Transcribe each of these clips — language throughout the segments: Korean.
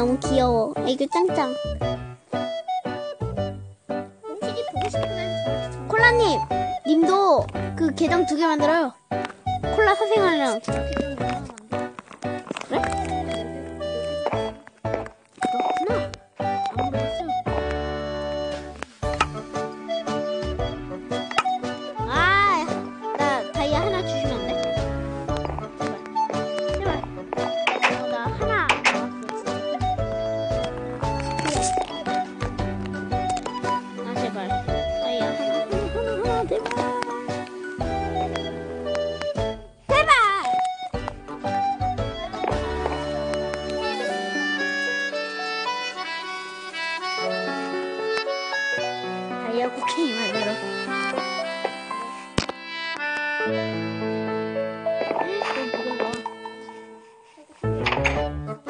너무 귀여워. 아, 애교 짱짱. 콜라님, 님도 그 계정 두 개 만들어요. 콜라 선생님이랑. A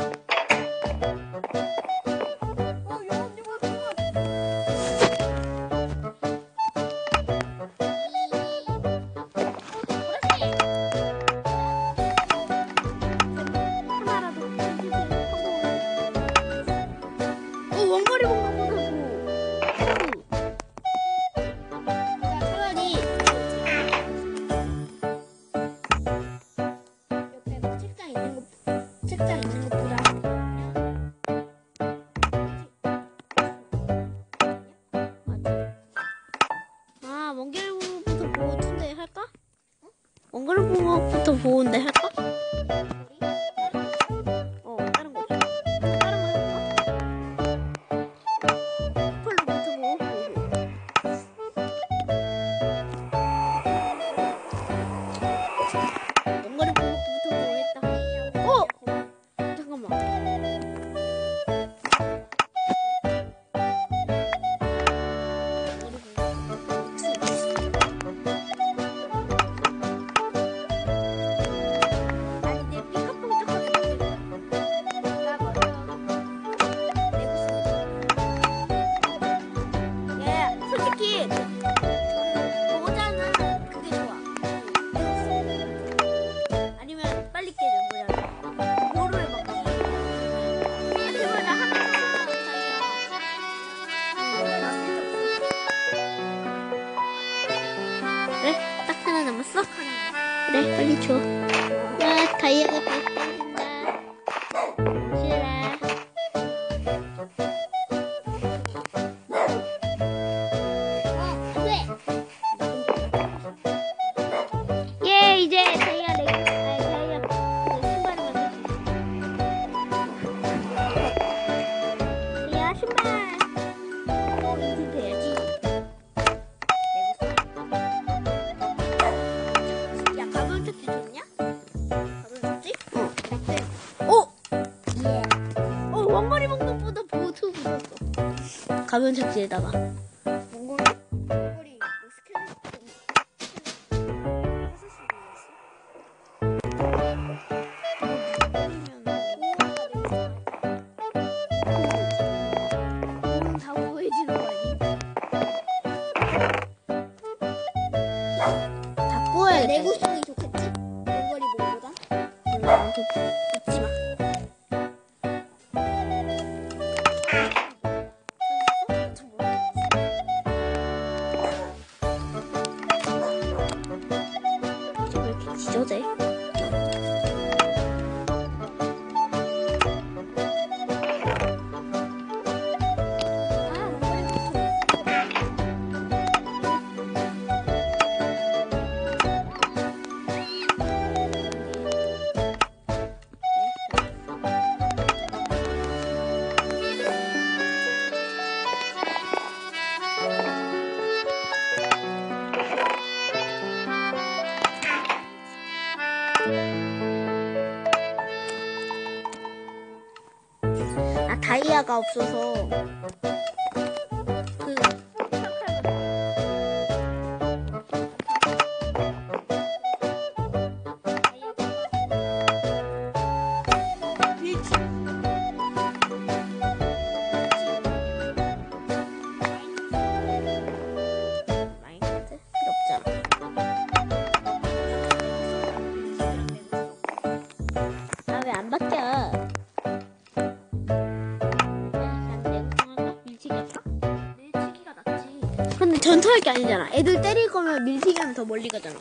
보온데 怎么说来玻璃球。来讨厌来 라면 잡지에다가. 없어서. 게 아니잖아. 애들 때릴 거면 밀치기하면 더 멀리 가잖아.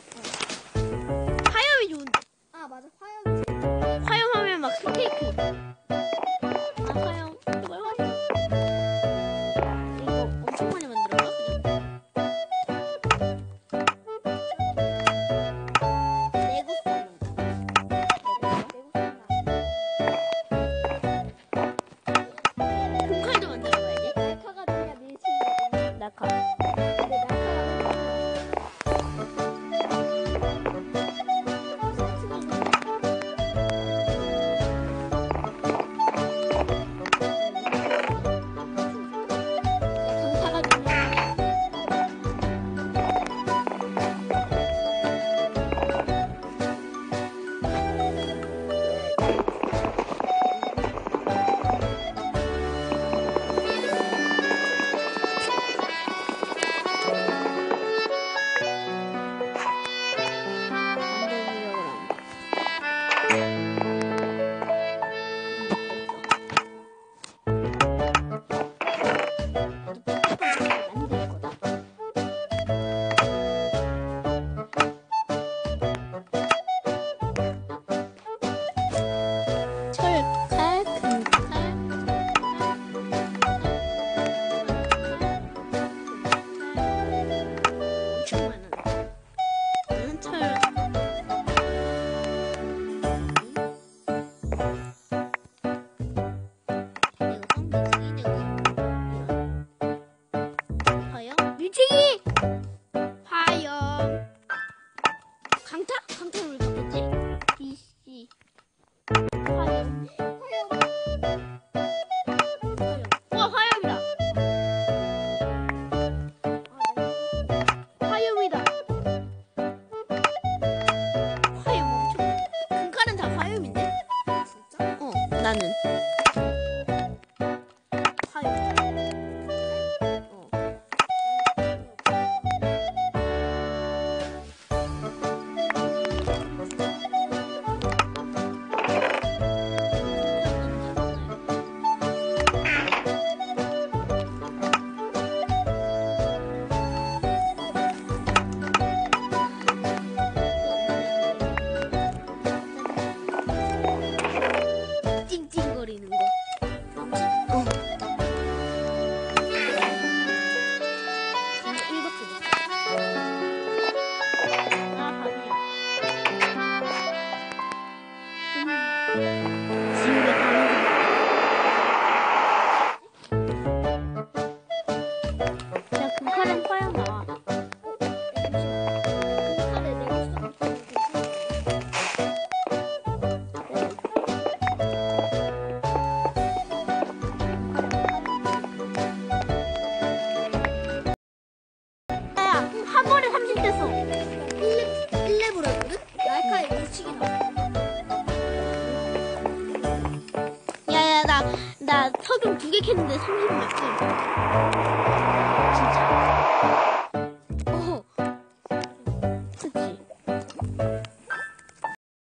소금 두 개 캤는데 30몇 개.